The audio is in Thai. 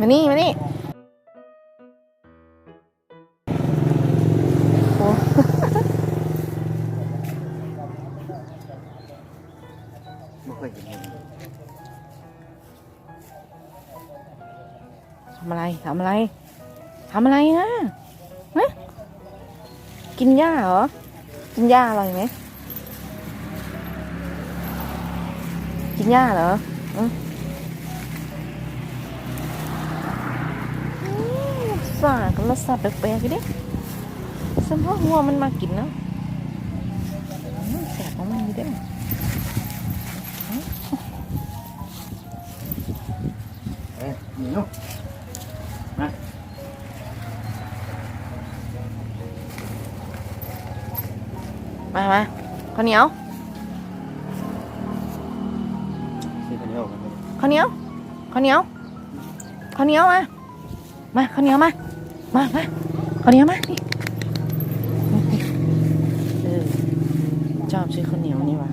มานี่ มานี่โอ้ไม่เคยเห็นทำอะไร ทำอะไร ทำอะไรฮะฮะกินหญ้าเหรอ กินหญ้าอร่อยไหม กินหญ้าเหรออือ มสากันละสาแปลกๆกันดิสมมติหัวมันมากินเนาะแสบของมันอยู่เด้อเอ้ยหนีเนาะมามาข้าวเหนียวซื้อคนเดียวกันเลยข้าวเหนียวข้าวเหนียวข้าวเหนียวมา มาข้าวเหนียวมามามาข้าวเหนียวมานี่เออชอบซื้อข้าวเหนียวนี่ว่ะ